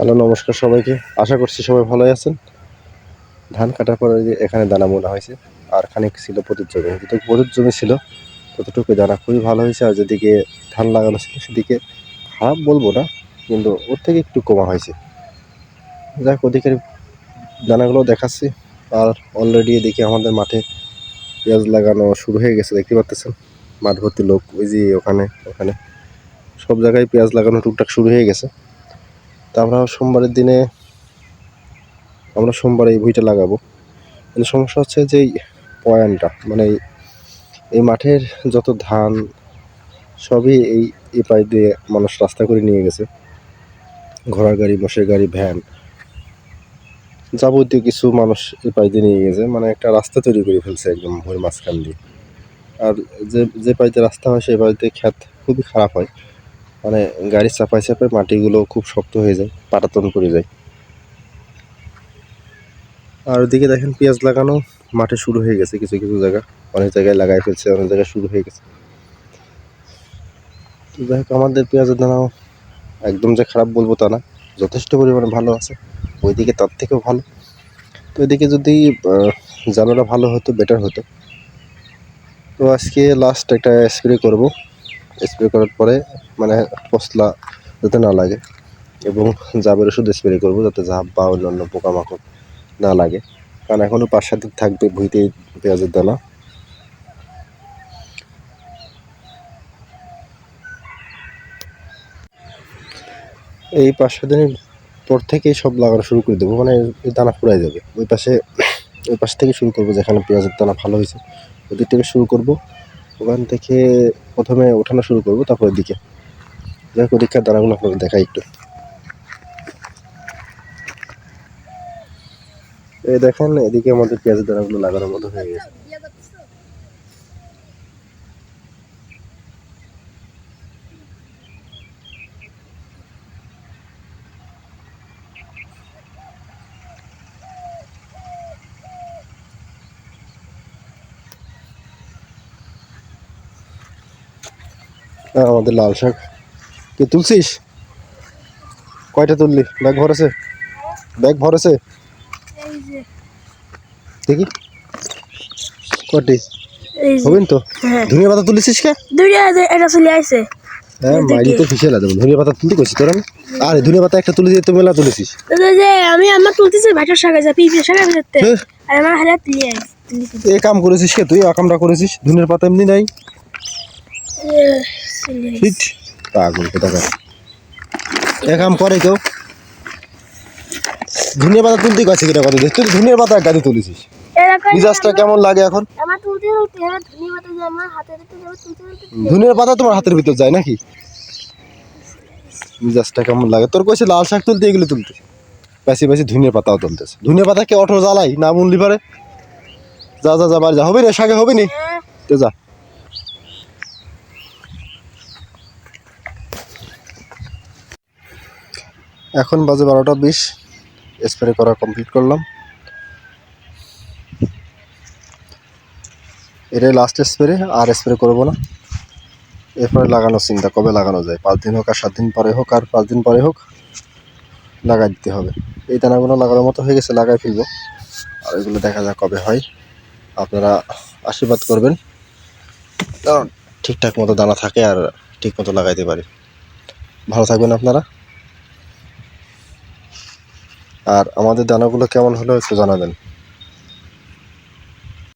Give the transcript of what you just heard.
Hello, নমস্কার সবাইকে। আশা করছি সবাই ভালোই আছেন। ধান কাটার পরে যে এখানে দানা মোনা হয়েছে, আর খানিক ছিল প্রচুর জমি। যতটুকু প্রচুর জমি ছিল, ততটুকু দানা খুবই ভালো হয়েছে, আর যেদিকে ধান লাগানো ছিল সেদিকে খারাপ বলব না, কিন্তু ওর থেকে একটু কমা হয়েছে। যাক, ওদিকের দানাগুলো দেখাচ্ছি। আর অলরেডি এদিকে আমাদের মাঠে পেঁয়াজ লাগানো শুরু হয়ে গেছে, দেখতে পাচ্ছেন মাঠ ভর্তি লোক, ওই যে ওখানে ওখানে। সব জায়গায় পেঁয়াজ লাগানো টুকটাক শুরু হয়ে গেছে। তা আমরা সোমবারের দিনে, আমরা সোমবারে এই ভুঁইটা লাগাবো। কিন্তু সমস্যা হচ্ছে যে পয়ানটা মানে এই- মাঠের যত ধান, সবই এই এই পাই দিয়ে মানুষ রাস্তা করে নিয়ে গেছে। ঘোড়ার গাড়ি, মোষের গাড়ি, ভ্যান, যাবতীয় কিছু মানুষ এই পাই দিয়ে নিয়ে গেছে। মানে একটা রাস্তা তৈরি করে ফেলছে একদম ভোর মাঝখান দিয়ে। আর যে যে পাইতে রাস্তা হয় সেই পাইতে খ্যাত খুবই খারাপ হয়। মানে গাড়ি চাপায় চাপায় মাটিগুলো খুব শক্ত হয়ে যায় পাটাতন করে যায়। আর ওদিকে দেখেন পেঁয়াজ লাগানো মাঠে শুরু হয়ে গেছে কিছু কিছু জায়গা। অনেক জায়গায় লাগাই ফেলছে অনেক জায়গায় শুরু হয়ে গেছে। তো যাই হোক আমাদের পেঁয়াজের দানাও একদম যে খারাপ বলব তা না যথেষ্ট পরিমাণে ভালো আছে ওইদিকে তার থেকেও ভালো। তো এদিকে যদি আহ, ভালো হতো বেটার হতো। তো আজকে লাস্ট একটা স্প্রে করব। স্প্রে করার পরে মানে পশলা যাতে না লাগে এবং জাবের ওষুধ স্প্রে করব যাতে ঝাপ বা অন্যান্য পোকামাকড় না লাগে। কারণ এখনও পাঁচ সাত দিন থাকবে ভুঁইতে পেঁয়াজের দানা। এই পাঁচ সাত দিনের পর থেকেই সব লাগানো শুরু করে দেবো মানে দানা ফুরাই যাবে। ওই পাশে, ওই পাশ থেকে শুরু করব যেখানে পেঁয়াজের দানা ভালো হয়েছে। ওদিক থেকে শুরু করব। ওখান থেকে প্রথমে ওঠানো শুরু করব, তারপরের দিকে। হোক, ওদিককার দানাগুলো আপনাদের দেখাই একটু। এই দেখেন, এদিকে আমাদের পেঁয়াজের দানাগুলো লাগানোর মতো হয়ে গেছে। আমাদের লাল শাক। কি তুলছিস? কয়টা তুললি? ব্যাগ ভরেছে ব্যাগ ভরেছে এই দেখি। কটি এই হবেন তো? হ্যাঁ। ধনিয়া পাতা তুলেছিস কে? দুইটা যে এটা চলে আসছে হ্যাঁ দেখি। মাইরি তো ফিসে লাগবে। ধনিয়া পাতা তুলতে কইছি তোর আমি। আরে ধনিয়া পাতা একটা তুলে দিয়ে তো মেলা তুলেছিস। এই আমি আমার তুলতেছি ভাটার শাক আছে পিপি শাক আছে তে। হ্যাঁ। আর আমার হালে তুলে আইছে তুলেছি। এ কাম করেছিস কে তুই? আকামটা করেছিস? ধনিয়ার পাতা এমনি নাই? পাগল কোথাকার। এ কাম করে কেউ। ধনিয়া পাতা তুলতে কইছে কিটা কথা তুই ধনিয়ার পাতা গাড়ি তুলেছিস। মিজাজটা কেমন লাগে এখন? ধনিয়ার পাতা তোমার হাতের ভিতর যায় নাকি? মিজাজটা কেমন লাগে? তোর কইছে লাল শাক তুলতে এগুলো তুলতে। পাশে পাশে ধনিয়ার পাতাও তুলতেছে। ধনিয়া পাতাকে অটো জ্বালাই না মুনলি পারে? যা যা যা বাড়ি যা। হবে রে শাকে হবে নি? হ্যাঁ। তো যা। এখন বাজে বারোটা বিশ। স্প্রে করা কমপ্লিট করলাম। এটাই লাস্ট স্প্রে আর স্প্রে করব না। এরপরে লাগানোর চিন্তা, কবে লাগানো যায়? পাঁচ দিন হোক আর সাত দিন পরে হোক, আর পাঁচ দিন পরে হোক, লাগাই দিতে হবে। এই দানাগুলো লাগানোর মতো হয়ে গেছে, লাগাই ফেলব। আর এগুলো দেখা যাক কবে হয়। আপনারা আশীর্বাদ করবেন। যেন ঠিকঠাক মতো দানা থাকে আর ঠিক মতো লাগাইতে পারি। ভালো থাকবেন আপনারা। আর আমাদের দানাগুলো কেমন হলো একটু জানাবেন।